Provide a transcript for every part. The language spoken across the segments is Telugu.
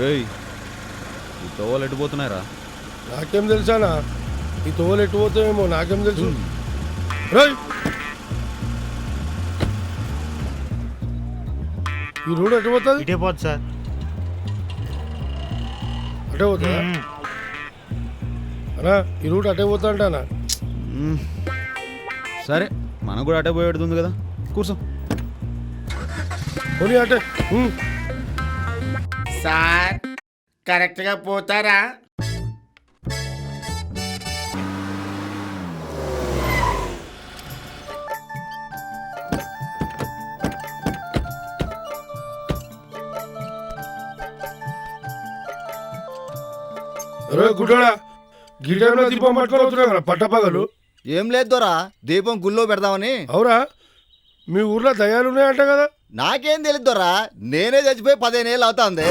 రేయ్ ఈ తోవలు ఎట్టుపోతున్నాయిరా నాకేం తెలుసానా? ఈ తోలు ఎటు పోతాయేమో నాకేం తెలుసు? రేయ్ ఈ రోడ్ ఎటు పోతుంది ఇటే పోదు సార్. అటే పోతుందా? అన్నా ఈ రూట్ అటే పోతా అంటానా. సరే మనకు కూడా అటే పోయి పెడుతుంది కదా. కూర్చో. పోనీ అటే. సార్ కరెక్ట్గా పోతారా? రే గుడ్డోడా గీ టైంలో దీపం పట్టుకొని కదా పట్టపగలు? ఏం లేదు దొరా దీపం గుళ్ళో పెడదామని. అవురా మీ ఊర్లో దయ్యాలు ఉన్నాయంట కదా. నాకేం తెలియదు దొరా నేనే చచ్చిపోయి పదిహేను అవుతుంది.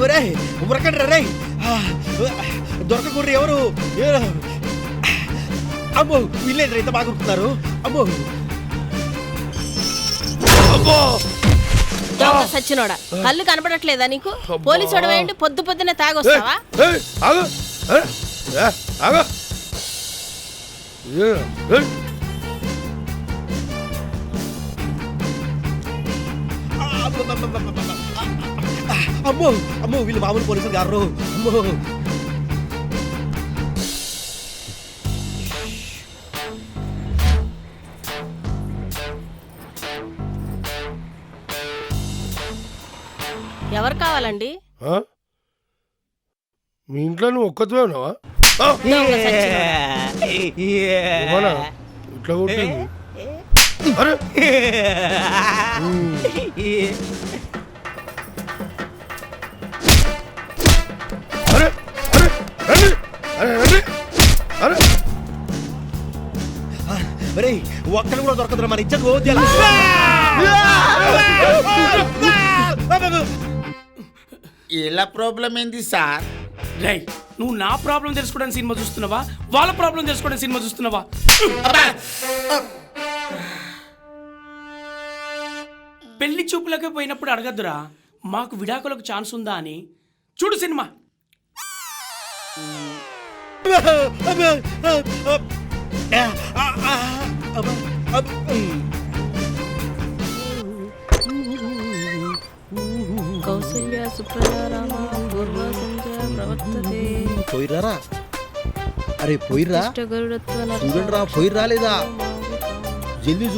ఒరే ఉరకండి రే దొరకకూడదు ఎవరు? ఏ- అమ్మో వీళ్ళేంద్ర ఇంత బాగా ఉరుకుతున్నారు? అమ్మో! దొంగ సచ్చినోడా కళ్ళు కనపడట్లేదా నీకు? పోలీసు ఏంటి పొద్దు పొద్దునే తాగొస్తావా. అమ్మో అమ్మో వీళ్ళు మామూలు పోలీసులు గారు. అమ్మో. ఎవరు కావాలండి? మీ ఇంట్లో నువ్వు ఒక్కతే ఉన్నావా. ఇవ్వనా? ఇట్లా కొట్టింది అరే ఉమ్. అరే అరే రండి అరే రండి అరే ఒరే ఒక్కడు కూడా దొరకదురా మన ఇచ్చకు ఇలా ప్రాబ్లం ఏంది సార్ రై నువ్వు నా ప్రాబ్లం తెలుసుకోవడానికి సినిమా చూస్తున్నావా? వాళ్ళ ప్రాబ్లం తెలుసుకోవడానికి సినిమా చూస్తున్నావా? పెళ్ళి చూపులకే పోయినప్పుడు అడగద్దురా మాకు విడాకులకు ఛాన్స్ ఉందా అని. చూడు సినిమా. సుప్రజా రామ పూర్వ సంధ్య ప్రవర్తతే. పోయిరారా అరే పోయిర్రా? ఇష్టగరుడత్వ నరస- చూడండి రా పోయి రాలేదా జల్దీ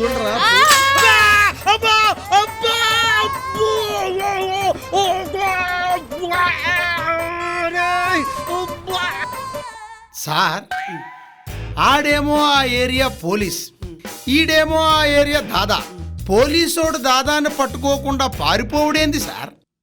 సార్ ఆడేమో ఆ ఏరియా పోలీస్ ఈడేమో ఆ ఏరియా దాదా. పోలీసోడు దాదాని పట్టుకోకుండా పారిపోవుడేంది సార్?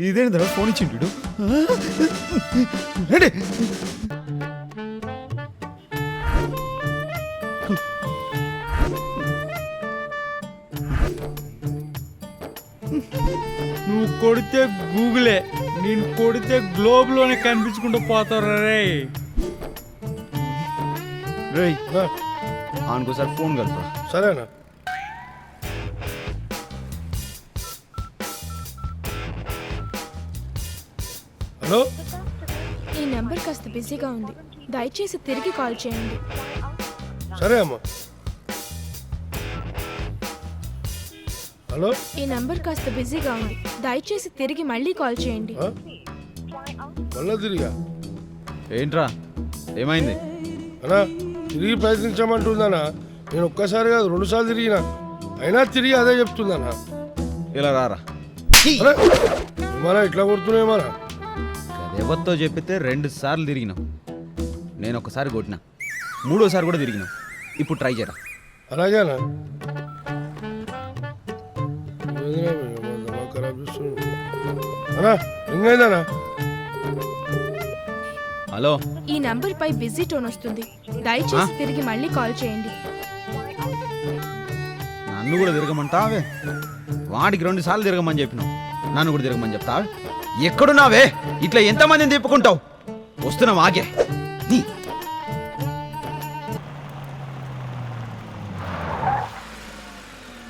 ఇదేంద్రా? ఫోన్ ఇచ్చిండు రండి. నువ్వు కొడితే గూగులే నేను కొడితే గ్లోబ్లోనే కనిపించుకుంటూ పోతారా రే. రేయ్ ఆ, ఆనుకోసారి ఫోన్ కలుపురా. సరేనా? హలో? ఈ నెంబర్ కాస్త బిజీగా ఉంది. దయచేసి తిరిగి కాల్ చేయండి. సరే అమ్మా. హలో? ఈ నెంబర్ కాస్త బిజీగా ఉంది. దయచేసి తిరిగి మళ్ళీ కాల్ చేయండి. ఆ? మళ్ళా తిరిగా? ఏంట్రా? ఏమైంది? అన్నా తిరిగి ప్రయత్నించమంటుందన్నా. నేను ఒక్కసారి కాదు రెండు సార్లు తిరిగినా. అయినా తిరిగి అదే చెప్తుందన్నా. ఇలా రారా. అరే ఇట్లా కొడుతున్నాయి మన ఎవరితో చెప్పితే రెండు సార్లు తిరిగినావు. నేను ఒకసారి కొట్టినా. మూడోసారి కూడా తిరిగినావు. ఇప్పుడు ట్రై చేయరా అలాగేనా ఇంకైందనా హలో. ఈ నంబర్ పై బిజీ టోన్ వస్తుంది. దయచేసి తిరిగి మళ్ళీ కాల్ చేయండి. నన్ను కూడా తిరగమంటావే? వాడికి రెండు సార్లు తిరగమని చెప్పినావు. నన్ను కూడా తిరగమని చెప్తావే? ఎక్కడున్నావే? ఇట్లా ఎంతమందిని తిప్పుకుంటావు? వస్తున్నావు ఆగే. నీ.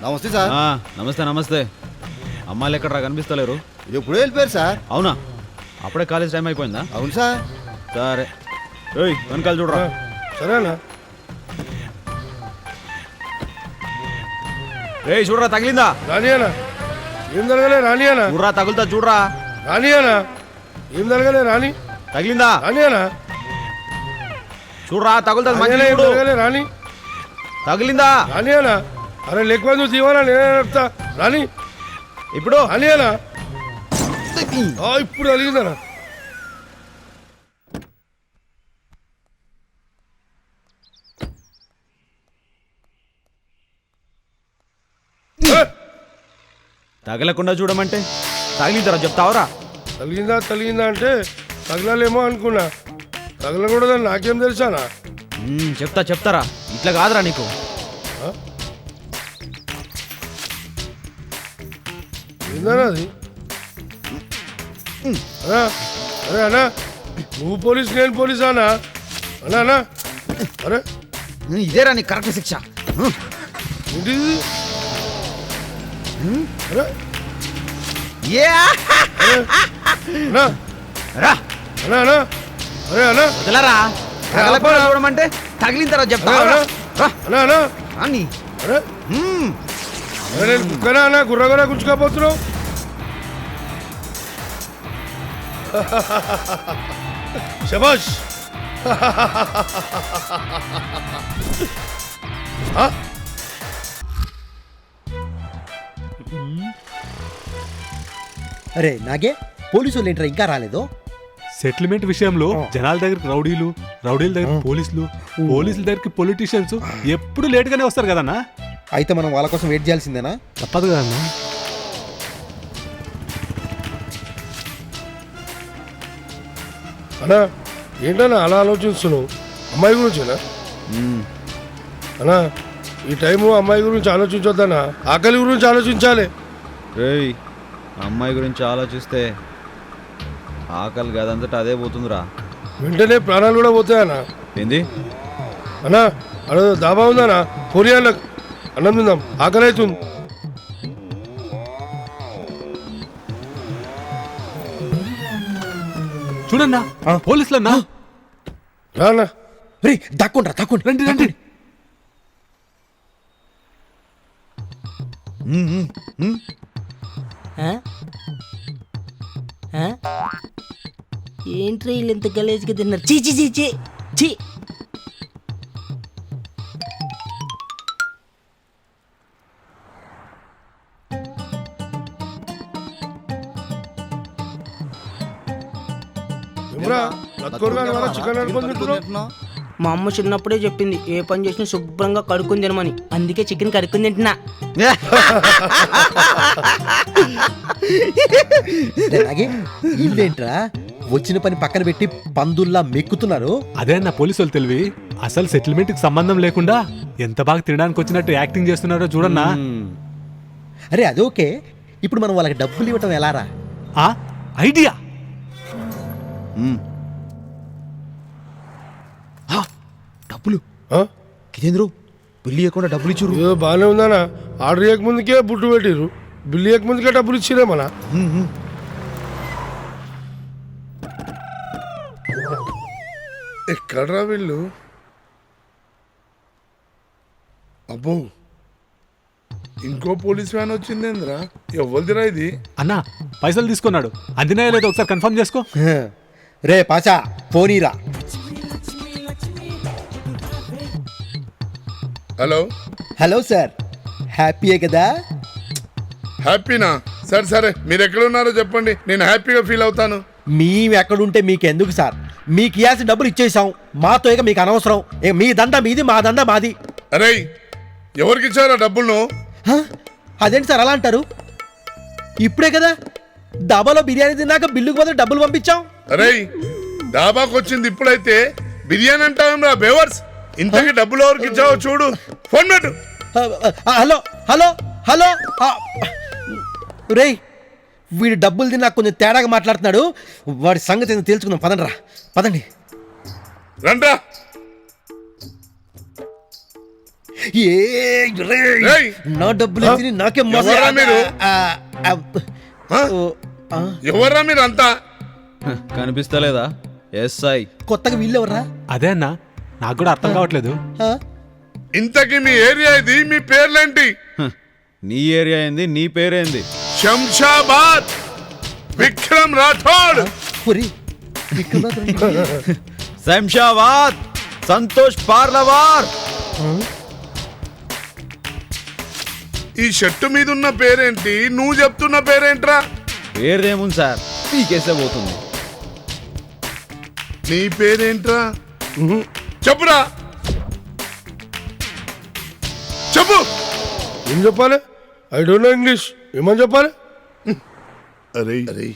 నమస్తే సార్. ఆ, నమస్తే నమస్తే. అమ్మాయిలు ఎక్కడరా కనిపిస్తలేరు? ఇది ఎప్పుడో వెళ్ళిపోయారు సార్? అవునా? అప్పుడే కాలేజ్ టైం అయిపోయిందా? అవును సార్. సరే. ఏయ్ వెనకాల చూడరా. సరేనా ఏయ్ చూడరా తగిలిందా? రాని అన్నా ఏం జరగలే రాని అన్నా చూడరా తగులుతా చూడరా. రాని అన్నా ఏం జరగలే రాని తగిలిందా? రాని అన్నా చూడరా తగులుతా రాని మంచి అన్నా, ఏం చూడు జరగలే రాని తగిలిందా? రాని అన్నా అరే లేకపోతే నువ్వు తీవాలా నేనే నడుపుతా. రాని ఇప్పుడు? రాని అన్నా ఆ, ఇప్పుడు అలిగిందనా తగలకుండా చూడమంటే? తగిలిందరా చెప్తావరా? తగిలిందా తగిలిందా అంటే తగలాలేమో అనుకున్నా. తగలకూడదని నాకేం తెలుసానా? మ్మ్, చెప్తా చెప్తారా? ఇట్లా కాదురా నీకు. ఏందన్నా అది? అన్నా అరే అన్నా నువ్వు పోలీస్ నేను పోలీసా అన్నా? అన్నా అన్నా అరే. మ్మ్, ఇదేరా నీకు కరెక్ట్ శిక్ష. మ్మ్. ఏంటిది? అరే. వదలరా? చూడమంటే రాని అరే మ్మ్. అరే నేను కుక్కనా అన్నా గుర్ర గుర్ర గుంచుకోపోతున్నావు శబాష్ అరే నాగే పోలీసు వాళ్ళు ఏంట్రా ఇంకా రాలేదు? సెటిల్మెంట్ విషయంలో జనాల దగ్గరికి రౌడీలు రౌడీల దగ్గర పోలీసులు పోలీసుల దగ్గరికి పొలిటీషియన్స్ ఎప్పుడు లేట్ గానే వస్తారు కదన్నా? అయితే మనం వాళ్ళ కోసం వెయిట్ చేయాల్సిందేనా? తప్పదు కదన్నా. అన్నా ఏంటన్నా అలా ఆలోచిస్తున్నావు? అమ్మాయి గురించేనా. అన్నా ఈ టైము అమ్మాయి గురించి ఆలోచించొద్దన్నా ఆకలి గురించి ఆలోచించాలి. రేయ్ అమ్మాయి గురించి ఆలోచిస్తే ఆకలి గదంతటా అదే పోతుందిరా. వెంటనే ప్రాణాలు కూడా పోతాయన్నా. ఏంది? అన్నా అక్కడ దాబా ఉందన్నా. కొరియాలో అన్నం తిందాం. ఆకలి అవుతుంది చూడన్నా పోలీసులన్నా? రానా రే దక్కుండ్రా దక్కుండ్రా రండి రండి. మ్మ్, మ్మ్, మ్మ్. ఏంట్రీ వీళ్ళు ఇంత గలేజ్గా తిన్నారు? చీ చీ చీ చీ చీ. చికెన్ అనుకొని మా అమ్మ చిన్నప్పుడే చెప్పింది ఏ పని చేసినా శుభ్రంగా కడుక్కుని తినమని. అందుకే చికెన్ కడుక్కుని తింటున్నా. ఇల్లేంట్రా వచ్చిన పని పక్కన పెట్టి పందుల్లా మెక్కుతున్నారు? అదే అన్న పోలీసు వాళ్ళు తెలివి. అసలు సెటిల్మెంట్కి సంబంధం లేకుండా ఎంత బాగా తినడానికి వచ్చినట్టు యాక్టింగ్ చేస్తున్నారో చూడన్నా. అరే అది ఓకే. ఇప్పుడు మనం వాళ్ళకి డబ్బులు ఇవ్వటం ఎలారా? ఆ ఐడియా. డబ్బులు? ఇదేంద్రు పెళ్ళి చేయకుండా డబ్బులు ఇచ్చురు ఏదో బాగానే ఉందన్నా. ఆర్డర్ చేయకముందుకే బుట్టు పెట్టిర్రు. బిల్లు చేయకముందుకే డబ్బులు ఇచ్చిరే మన. ఎక్కడ్రా వీళ్ళు? అబ్బో. ఇంకో పోలీస్ వ్యాన్ వచ్చిందేంద్రా? ఎవరిదిరా ఇది? అన్నా పైసలు తీసుకున్నాడు. అందినాయో లేదో ఒకసారి కన్ఫర్మ్ చేసుకో. రే పాచా పోనీరా. హలో? Hello sir. హ్యాపీయే కదా? హ్యాపీనా? సరే సరే మీరు ఎక్కడ ఉన్నారో చెప్పండి. నేను హ్యాపీగా ఫీల్ అవుతాను. మేము ఎక్కడుంటే మీకెందుకు సార్? మీకు ఇవ్వాల్సిన డబ్బులు ఇచ్చేసాం. మాతో ఇక మీకు అనవసరం. ఇక మీ దండ మీది మా దండ మాది. అరే ఎవరికి ఇచ్చారా డబ్బులు? హ? అదేంటి సార్ అలా అంటారు? ఇప్పుడే కదా డాబాలో బిర్యానీ తిన్నాక బిల్లుకు బదులు డబ్బులు పంపించాం. అరే డాబాకు వచ్చింది ఇప్పుడైతే బిర్యానీ అంటావేం రా బేవర్స్? ఇంతకి డబ్బులు ఎవరికి ఇచ్చావో చూడు. ఫోన్ పెట్టు. హలో హలో హలో రేయ్ వీడు డబ్బులు తిన్నా కొంచెం తేడాగా మాట్లాడుతున్నాడు. వాడి సంగతి ఏందో తేల్చుకుందాం పదండి. రా పదండి రండ్రా! నా డబ్బులు తిని నాకే మోసం ఎవర్రా మీరు? ఎవర్రా మీరు అంతా? కనిపిస్తలేదా? ఎస్ఐ. కొత్తగా వీళ్ళెవరా అదే అన్నా నాకు కూడా అర్థం కావట్లేదు? ఇంతకి మీ ఏరియా ఇది? మీ పేర్లేంటి? నీ ఏరియా ఏంది? నీ పేరేంది శంషాబాద్! విక్రమ్ రాఠోడ్. శంషాబాద్! సంతోష్ పార్లవార్! ఈ షర్టు మీద ఉన్న పేరేంటి? నువ్వు చెప్తున్న పేరేంట్రా? పేరుదేముంది సార్? పీకేసే పోతుంది. నీ పేరేంట్రా? చెప్పురా. చెప్పు. ఏం చెప్పాలి? ఐ డోంట్ నో ఇంగ్లీష్ ఏమని చెప్పాలి? అరే అరే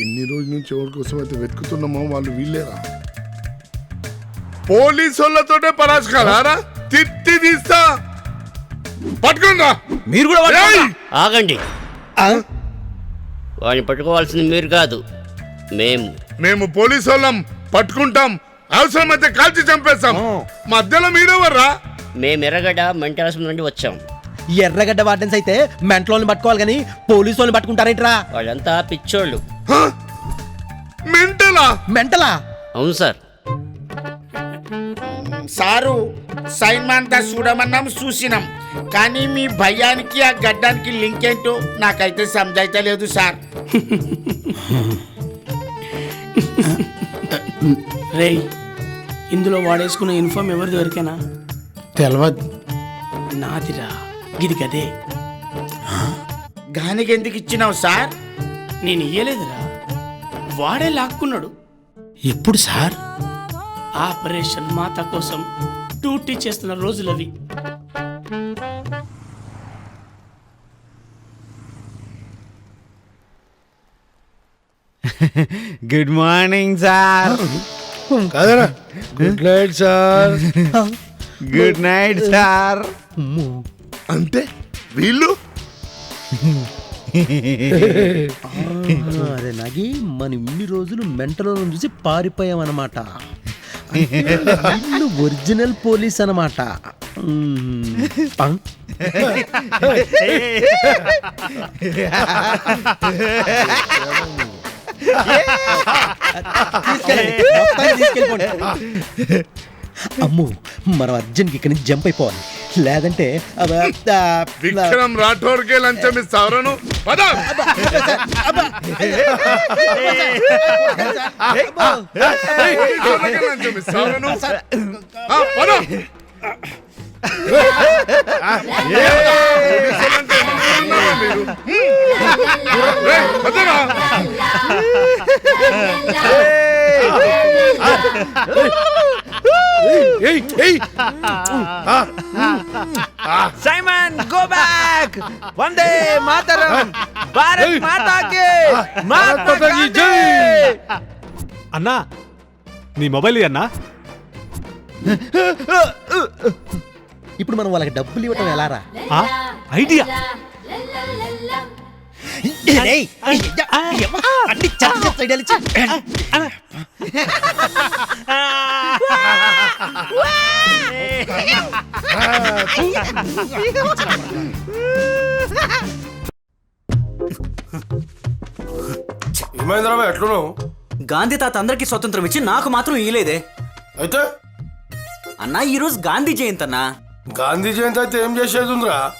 ఇన్ని రోజుల నుంచి ఎవరి కోసం అయితే వెతుకుతున్నామో వాళ్ళు వీళ్ళేరా పోలీసు వాళ్ళతోటే పరాజకాలారా తిట్టి తీస్తా. పట్టుకోండి రా. మీరు కూడా! ఆగండి. ఆ? వాడిని పట్టుకోవాల్సింది మీరు కాదు మేము. మేము పోలీసు వాళ్ళం పట్టుకుంటాం. అవసరమైతే కాల్చి చంపేస్తాం. మధ్యలో మీరెవర్రా మేము ఎర్రగడ్డ మెంటల్స్ నుండి వచ్చాం. ఎర్రగడ్డ వార్డెన్స్ అయితే మెంట్లోని పట్టుకోవాలి కానీ పోలీసు వాళ్ళని పట్టుకుంటారేంట్రా? వాళ్ళంతా పిచ్చోళ్ళు. మెంటలా? మెంటలా? అవును సార్. సారు సైన్ అంతా చూడమన్నాం చూసినాం. కానీ మీ భయానికి ఆ గడ్డానికి లింక్ ఏంటో నాకైతే సమజైతే లేదు సార్. రేయ్ ఇందులో వాడేసుకున్న యూనిఫామ్ ఎవరిది వరకేనా? తెలియదు నాదిరా గిది. కదే గానికి ఎందుకు ఇచ్చినావు సార్? నేను ఇయ్యలేదురా. వాడే లాక్కున్నాడు. ఎప్పుడు సార్? ఆపరేషన్ మాత కోసం డ్యూటీ చేస్తున్న రోజులవి good morning sir కాదనా good night sir good night sir అంటే వీళ్ళు? అరే నాగి మనం ఇన్ని రోజులు మెంటలో చూసి పారిపోయామన్నమాట. ఒరిజినల్ పోలీస్ అన్నమాట. మ్మ్. అమ్మో మనం అర్జెంట్కి ఇక్కడి నుంచి జంప్ అయిపోవాలి లేదంటే విక్రమ్ రాఠోర్కే లంచం ఇస్తావరను పద పోలీసులకే లంచం ఇస్తావరను ఆ, పద పోలీసులంటే ఏమనుకుంటున్నారా మీరు? రేయ్, పదరా. ఏయ్ ఏయ్ సైమన్ గో బ్యాక్ వందే ఇప్పుడు మనం వాళ్ళకి డబ్బులు ఇవ్వటం ఎలారా? ఆ, ఐడియా? ఏయ్, అన్ని చెత్త చెత్త ఐడియాలు ఇచ్చి. ఏమైందిరా బాయ్, ఎట్లున్నావు? గాంధీ తాత అందరికి స్వతంత్రం ఇచ్చి నాకు మాత్రం ఇయలేదే అయితే? అన్నా ఈ రోజు గాంధీ జయంతి అన్నా గాంధీ జయంతి అయితే ఏం చేసేది ఉందిరా?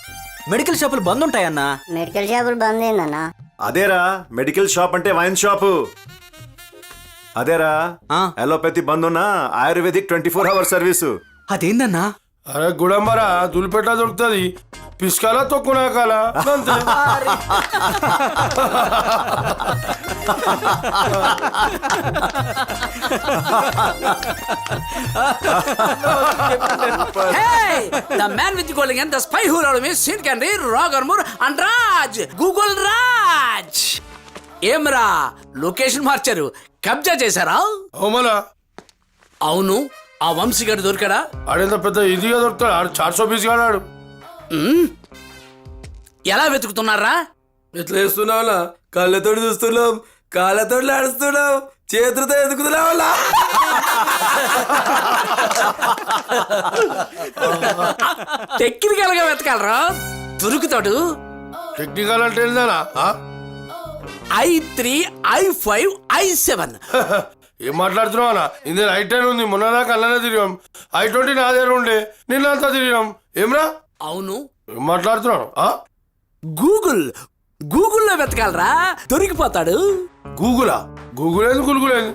మెడికల్ షాపులు బంద్ ఉంటాయన్నా? మెడికల్ షాపులు బంద్ అయిందన్నా. అదేరా మెడికల్ షాప్ అంటే వైన్ షాపు. అదేరా ఆ. అలోపతి బంద్ ఉన్న ayurvedic twenty four hour service. అదేందన్నా? అరే గుడంబరా దులిపెట్ట దొరుకుతుంది. పిస్కాల తొక్కునాకాల అంతే Hey, the man with the golden gun, the spy who allowed me, Sin Candy, Roger Moore, and Raj, Google Raj. ఏమ్రా లొకేషన్ మార్చారు కబ్జా చేశారా అవుమలా అవును ఆ వంశీగాడు దొరికాడా ఆడేంత పెద్ద ఇదిగా దొరుకుతాడు ఆడు చార్సో ఆడాడు ఉమ్, ఎలా వెతుకుతున్నారా? ఎట్లా వేస్తున్నావులా కళ్ళతో చూస్తున్నాం కాళ్ళతో ఆడుస్తున్నాం చేతులతో ఎదుగుతున్నావులా టెక్నికల్గా వెతకాలరా? దొరుకుతాడు. టెక్నికల్ అంటే? I three I five I seven. ఏం మాట్లాడుతున్నావు అన్న ఇది ఐ టెన్ ఉంది మొన్న దాకా అల్లనే తిరిగాం. ఐ ట్వంటీ నా దగ్గర ఉండే నిన్నంతా తిరిగాం. ఏమ్రా? అవును. మాట్లాడుతున్నాను? గూగుల్. గూగుల్లో వెతకాలరా. దొరికిపోతాడు. గూగులా? గూగుల్ ఏంది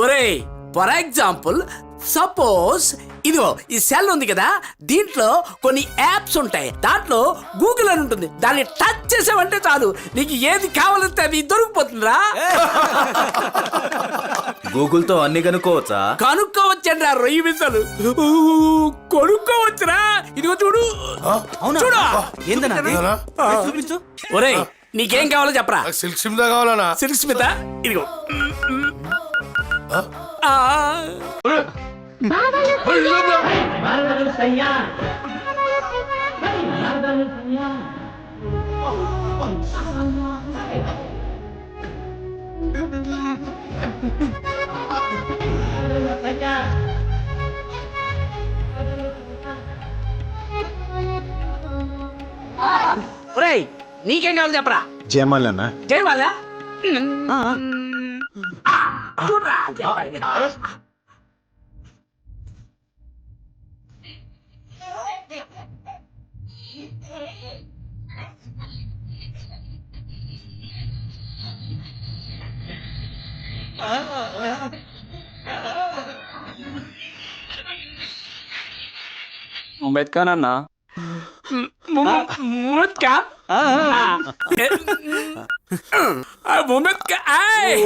ఒరే ఫర్ ఎగ్జాంపుల్ సపోజ్ ఇదిగో ఈ సెల్ ఉంది కదా దీంట్లో కొన్ని యాప్స్ ఉంటాయి. దాంట్లో గూగుల్ అని ఉంటుంది. దాన్ని టచ్ చేసావంటే చాలు. నీకు ఏది కావాలంటే అది దొరికిపోతుందిరా. గూగుల్తో అన్ని కనుక్కోవచ్చా? కనుక్కోవచ్చండి ఆ రొయ్యి మిసలు కొనుక్కోవచ్చురా. ఇదిగో చూడు. చూడు. ఏందన్నా? చూపించు. ఒరే నీకేం కావాలో చెప్పరా. సిల్క్ సిమ్ దా కావాలనా? సిల్క్ స్మిత ఇదిగో. ఆ. ఒరేయ్ నీకేం కావాలో చెప్పరా? జయమాలి? అన్న చేయవాలా చూడరా Mabait ka na na. Bumot ka? Ah. Ah, bumot ka ay!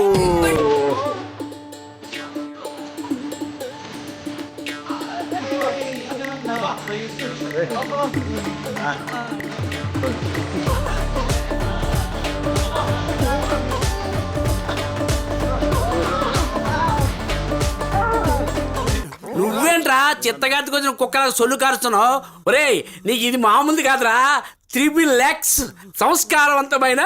Ah. చిత్తగాతికి వచ్చిన కుక్కల సొల్లు కారుస్తున్నావు ఒరేయ్ నీకు ఇది మామూలుది కాదురా త్రిబుల్ లెక్స్ సంస్కారవంతమైన.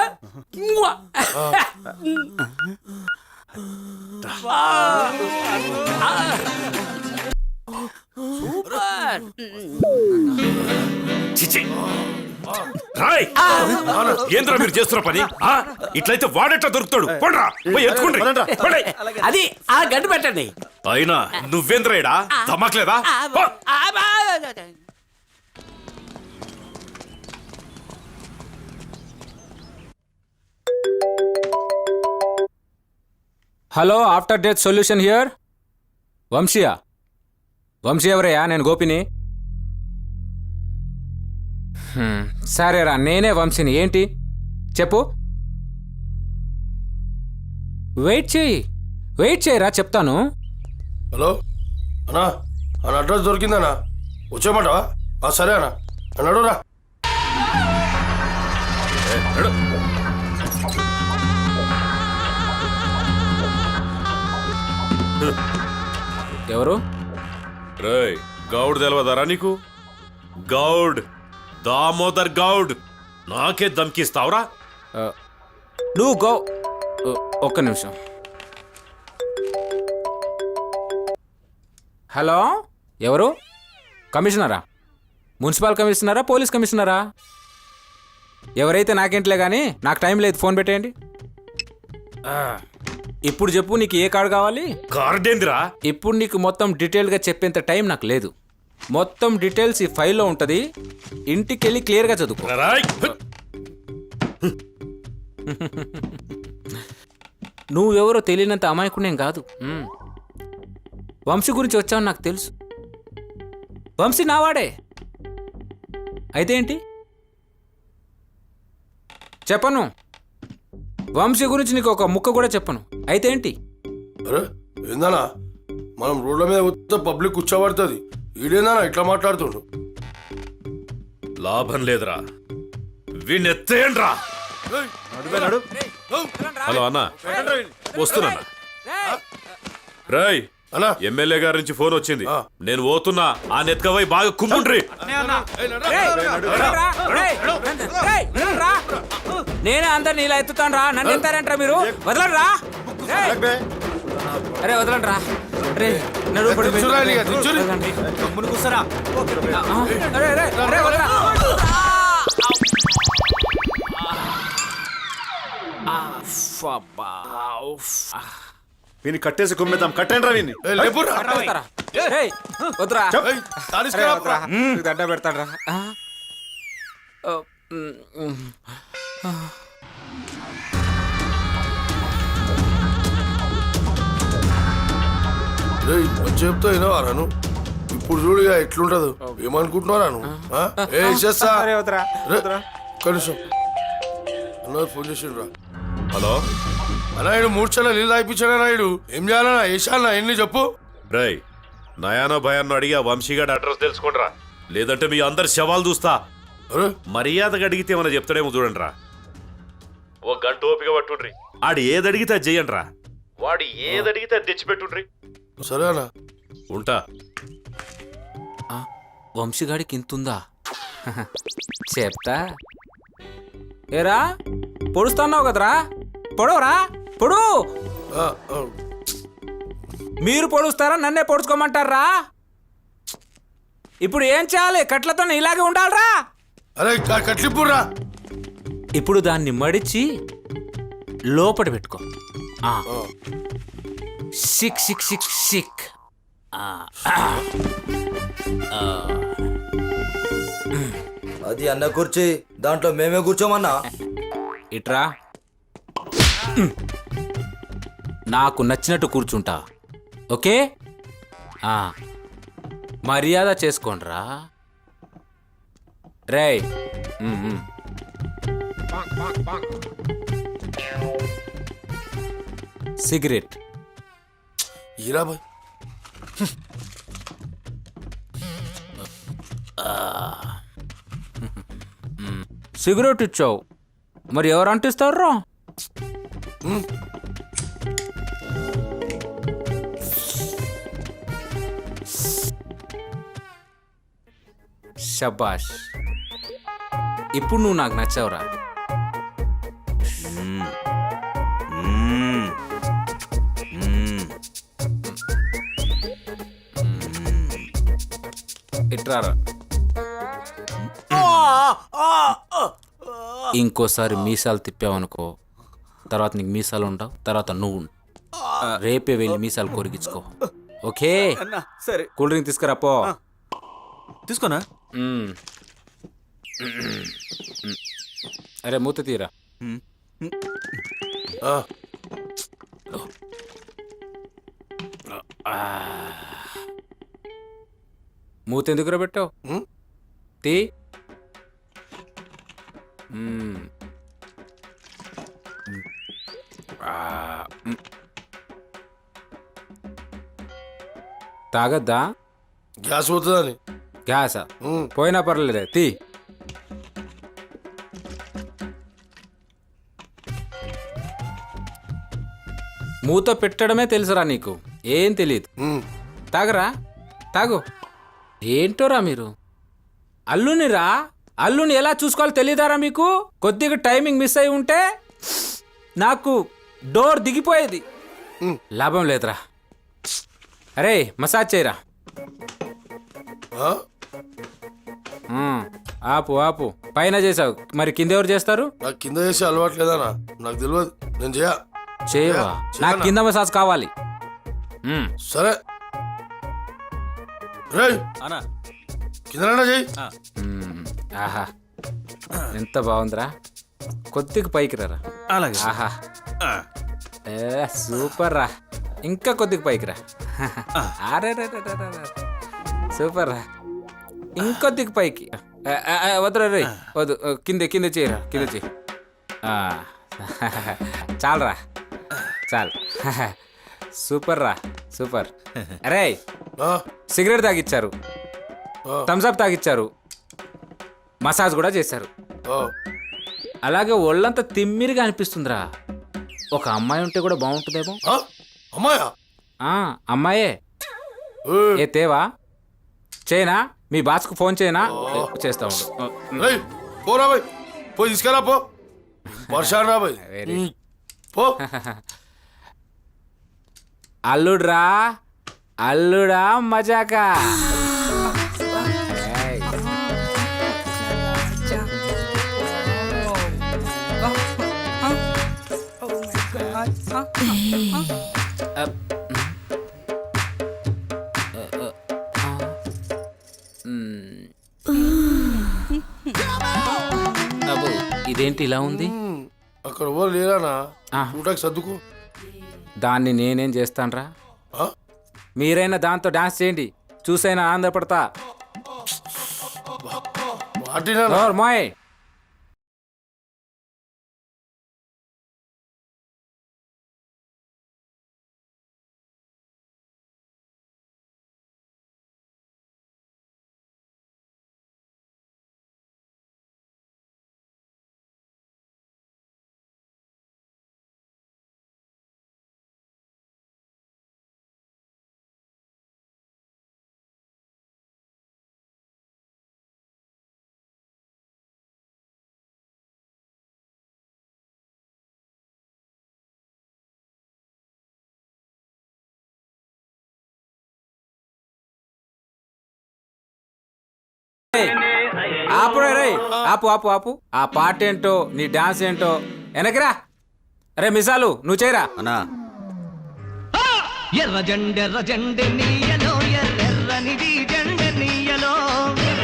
సూపర్. రాయ్! ఏంద్రా మీరు చేస్తున్న పని? ఆ? ఇట్లయితే వాడెట్లా దొరుకుతాడు? పండ్రా పోయి ఎత్తుకుండ్రి పోండి. అది ఆ గడ్డి పెట్టండి. అయినా నువ్వేంద్రా ఇడా. Hello after death solution here వంశీయా? Vamsi ఎవరయ్యా? నేను గోపిని. సరేరా నేనే వంశీని. ఏంటి? చెప్పు. వెయిట్ చేయి. వెయిట్ చేయరా చెప్తాను. హలో? అన్నా అన్న అడ్రస్ దొరికిందన్నా. వచ్చేయమంటావా? ఆ, సరే అన్న. అన్నాడు రా ఎవరు? రేయ్ గౌడ్ తెలవదారా నీకు? గౌడ్. దామోదర్ గౌడ్ నాకే దమ్కిస్తావురా? నువ్వు గో ఒక్క నిమిషం. హలో ఎవరు? కమిషనరా? మున్సిపల్ కమిషనరా పోలీస్ కమిషనరా? ఎవరైతే నాకేంట్లే కానీ నాకు టైం లేదు ఫోన్ పెట్టేయండి. ఇప్పుడు చెప్పు నీకు ఏ కార్డు కావాలి? కార్డేందిరా? ఇప్పుడు నీకు మొత్తం డీటెయిల్గా చెప్పేంత టైం నాకు లేదు. మొత్తం డీటెయిల్స్ ఈ ఫైల్లో ఉంటుంది. ఇంటికి వెళ్ళి క్లియర్గా చదువుకో. నువ్వెవరో తెలియనంత అమాయకుడేం కాదు. వంశీ గురించి వచ్చావు నాకు తెలుసు. వంశీ నావాడే అయితే ఏంటి? చెప్పను. వంశీ గురించి నీకు ఒక ముక్క కూడా చెప్పను. అయితే ఏంటి? అరే ఏందన్నా? మనం రోడ్ల మీద వస్తే పబ్లిక్ కూర్చోబడుతుంది. ఈడేందన్నా ఇట్లా మాట్లాడుతుండు. లాభం లేదురా. వీణ్ణి ఎత్తేయండ్రా. హలో అన్న. వస్తున్నా రాయ్ అన్నా. ఎమ్మెల్యే గారి నుంచి ఫోన్ వచ్చింది. నేను పోతున్నా ఆ నెత్కవై బాగా కుమ్ముండ్రి నేనే అందరిని ఇలా ఎత్తుతాను రా నన్ను ఎత్తారంటారా మీరు? వదలండి రా అరే వదలండి రా రే వదలరా. వీని కట్టేసి కుమ్మేద్దాం. కట్టండి రా వీని వస్తారా? రేయ్, వద్దురా. చెప్తా వినవారాను ఇప్పుడు చూడుగా ఎట్లుంటదు. ఏమనుకుంటున్నారా నువ్వు ఆ? ఏ చేస్తా. రే, కనీసం అన్న ఫోన్ చేసిండ్రా. హలో? అన్నాయుడు మూర్చల నీళ్ళు తాగిపించాడా నాయుడు ఏం చేయాలన్నా వేసాలన్నా ఎన్ని చెప్పు. రేయ్ నయానో భయాన్నో అడిగి ఆ వంశీగాడి అడ్రస్ తెలుసుకోండిరా. లేదంటే మీ అందరి శవాలు చూస్తా. మర్యాదగా అడిగితే ఏమైనా చెప్తాడేమో చూడండిరా. ఓ గంట ఓపిక పట్టుండ్రి. ఆడు ఏది అడిగితే అది చెయ్యండిరా. వాడు ఏది అడిగితే అది తెచ్చిపెట్టుండ్రి. సరే అన్న ఉంటా. ఆ, వంశీగాడికి ఇంతుందా? చెప్తా. ఏరా పొడుస్తున్నావు కదరా? పొడవరా? పొడు! మీరు పొడుస్తారా నన్నే పొడుచుకోమంటారా? ఇప్పుడు ఏం చేయాలి? కట్లతో ఇలాగే ఉండాలరా? అరే కట్లిప్పురా ఇప్పుడు దాన్ని మడిచి లోపల పెట్టుకో. ఆ. సిక్ సిక్ సిక్ సిక్. అది అన్న కుర్చీ దాంట్లో మేమే కూర్చోమన్నా. ఇట్రా. నాకు నచ్చినట్టు కూర్చుంటా. ఓకే? మర్యాద చేసుకోండ్రా. ఉమ్. సిగరెట్. ఈరా బాయ్ సిగరెట్ ఇచ్చావు. మరి ఎవరు అంటిస్తారా? షబాష్ ఇప్పుడు నువ్వు నాకు నచ్చావురా. ఇట్రారా? ఇంకోసారి మీసాలు తిప్పావనుకో తర్వాత నీకు మీసాలు ఉండవు తర్వాత నువ్వు. రేపే వెళ్ళి మీసాలు కొరిగించుకో ఓకే? సరే. కూల్ డ్రింక్ తీసుకురా పో. తీసుకోనా? మ్మ్. అరే మూత తీరా. ఆ. మూత ఎందుకురా పెట్టావు తీ. తాగద్దా? గ్యాస్ పోతుందని. గ్యాసా? పోయినా పర్లేదే తీ. మూత పెట్టడమే తెలుసురా నీకు ఏం తెలియదు తాగరా? తాగు. ఏంటోరా మీరు? అల్లునిరా? అల్లుని ఎలా చూసుకోవాలో తెలియదారా మీకు? కొద్దిగా టైమింగ్ మిస్ అయి ఉంటే నాకు డోర్ దిగిపోయేది. లాభం లేదురా. అరే మసాజ్ చేయరా. ఆపు ఆపు. పైన చేసావు. మరి కింద ఎవరు చేస్తారు? నాకు కింద చేసే అలవాటు లేదన్నా. నాకు తెలియదు నేను చేయ. చేయవా? నాకు కింద మసాజ్ కావాలి. సరే. రేయ్! అన్నా. కింద చెయ్యి. మ్మ్. ఆహా. ఎంత బాగుందిరా. కొద్దిగా పైకి రారా అలాగే. ఆహా. ఏ సూపర్ రా ఇంకా కొద్దిగా పైకి రా అరే రే, రే, రే, రే, రే. సూపర్ రా ఇంకొద్దిగా పైకి. ఆ, ఆ, ఆ, వద్దురా రే వద్దు. ఆ, కింద కింద చేయరా. కింద చేయి. ఆ, చాలరా. చాలు. సూపర్ రా సూపర్. అరే సిగరెట్ తాగిచ్చారు. థమ్స్అప్ తాగిచ్చారు. మసాజ్ కూడా చేశారు. అలాగే ఒళ్ళంతా తిమ్మిరిగా అనిపిస్తుందిరా. ఒక అమ్మాయి ఉంటే కూడా బాగుంటుందేమో? అమ్మాయా? ఏ. తేవా? చేయనా? మీ బాస్కు ఫోన్ చేయనా? చేస్తా ఉండు. పోయి తీసుకురా పో. వర్షాలు రా బాయ్ వెరీ పో. అల్లుడ్రా? అల్లుడా మజాకా? ఇదేంటి ఇలా ఉంది? అక్కడ ఎవరు లేరానా? చూడకు సర్దుకో. దాన్ని నేనేం చేస్తాన్రా? మీరైనా దాంతో డాన్స్ చేయండి. చూసైనా ఆనందపడతా. వాటినా నోర్మోయ్ ఆపు రే ఆపు ఆపు ఆపు. ఆ పాట ఏంటో నీ డాన్స్ ఏంటో వెనకరా అరే మిసాలు నువ్వు చేయరా? అన్నా. ఎర్ర జెండెర్ర జెండె నీయలో ఎర్రెర్రనిది జెండె నీయలో. ఎర్ర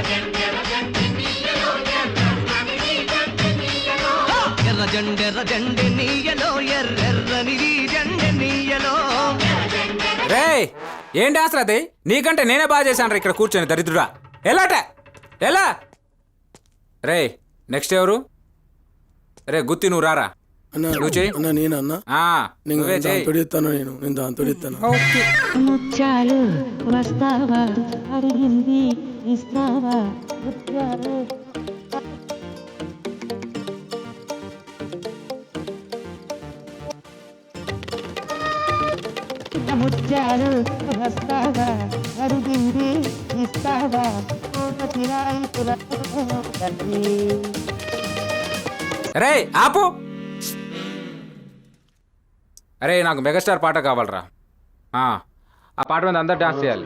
జెండెర్ర జెండె నీయలో ఎర్రెర్రనిది జెండె నీయలో. రే ఏం డాన్స్ రాదే నీకంటే నేనే బాగా చేశాను ఇక్కడ కూర్చొని దరిద్రుడా. ఎలాట ఎలా? రే నెక్స్ట్ ఎవరు? రే గుత్తి నువ్వు రారా? నువ్వు చెయ్యి. అన్న నేనన్నా ఆ, నేను నువ్వే చెయ్యి. దాంతో ఎత్తాను నేను నేను దాంతో ఎత్తాను ముత్యాలు వస్తావా? అడిగింది ఇస్తావా? ముత్యాలు. ముత్యాలు వస్తావా? అడిగింది ఇస్తావా? రే ఆపు. అరే నాకు మెగాస్టార్ పాట కావాలరా. ఆ, ఆ పాట మీద అందరు డాన్స్ చేయాలి.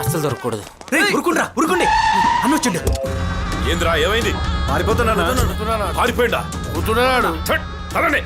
అస్సలు దొరకకూడదు. ఉరుకుండ్రా ఉరుకుండి అన్న వచ్చిండు ఏంద్రా ఏమైంది? పారిపోతున్నా పారిపోయిందా? కూర్చున్నాడు. అలానే